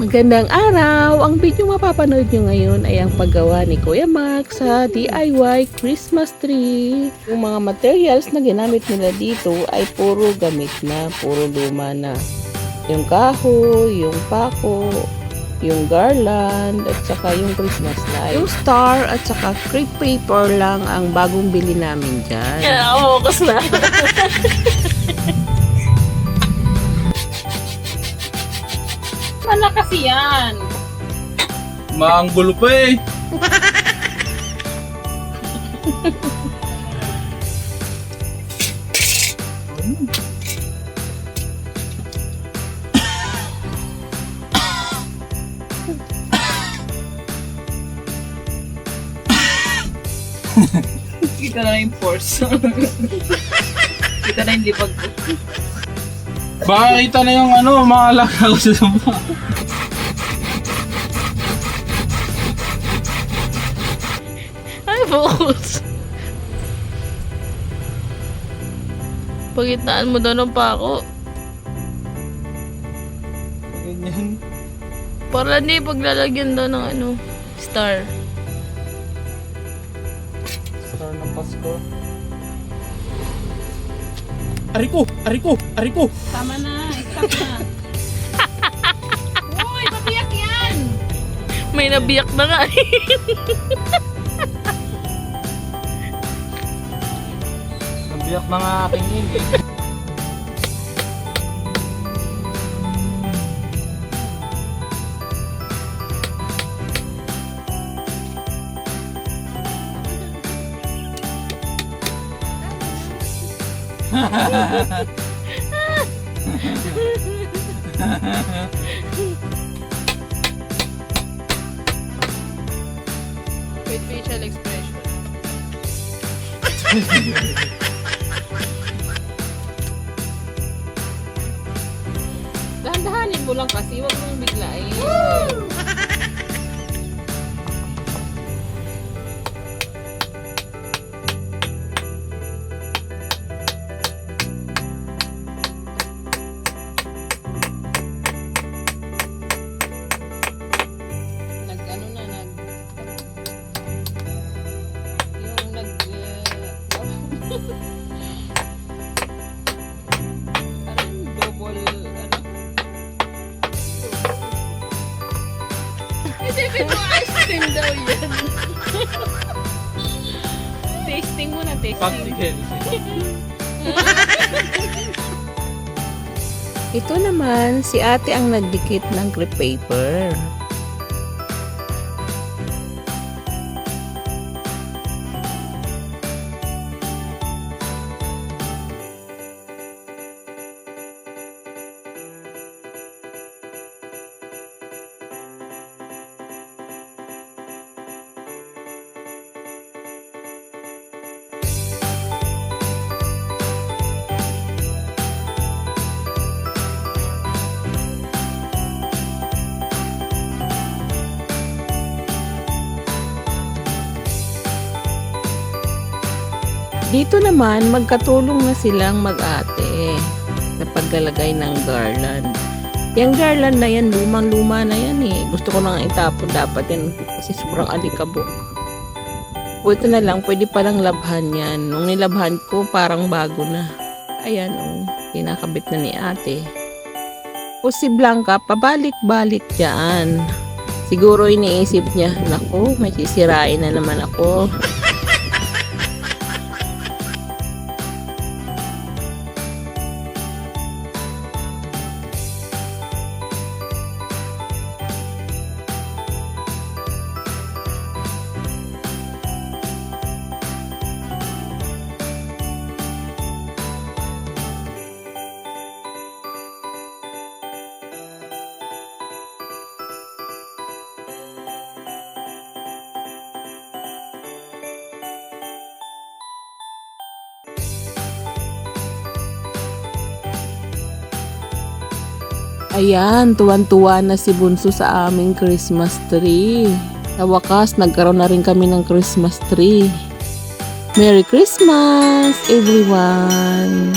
Magandang araw! Ang video mapapanood nyo ngayon ay ang paggawa ni Kuya Mark sa DIY Christmas tree. Yung mga materials na ginamit nila dito ay puro gamit na, puro luma na. Yung kahoy, yung pako, yung garland, at saka yung Christmas light. Yung star at saka crepe paper lang ang bagong bili namin dyan. Oo, kus na. Wala kasi yan. Maanggulo pa eh. Kita na yung force. Kita na yung libag ko. Baka kita na yung ano, mga ko sa sumpa. Ay, focus. Pagitaan mo daw ng pako. Ganyan. Para hindi paglalagyan daw ng ano, star. Star ng Pasko. Ariko! Ariko! Ariko! Tama na, stop na. Uy, pabiyak yan! May nabiyak na nga eh. Nabiyak na nga aking ingay. With facial expression. Dahan-dahanin mo lang kasi, huwag mong biglain. isipin mo ice cream daw yan tasting mo na tasting. Ito naman, si ate ang nagdikit ng crepe paper. Dito naman, magkatulong na silang mag-ate sa paglalagay ng garland. Yung garland na yan, lumang-luma na yan eh. Gusto ko nang itapon dapat yan kasi sobrang alikabok. Buti na lang, pwede palang labhan yan. Nung nilabhan ko, parang bago na. Ayan, oh, kinakabit na ni ate. O si Blanca, pabalik-balik dyan. Siguro iniisip niya, naku, may sisirain na naman ako. Ayan, tuwan-tuwa na si Bunso sa aming Christmas tree. Sa wakas, nagkaroon na rin kami ng Christmas tree. Merry Christmas, everyone!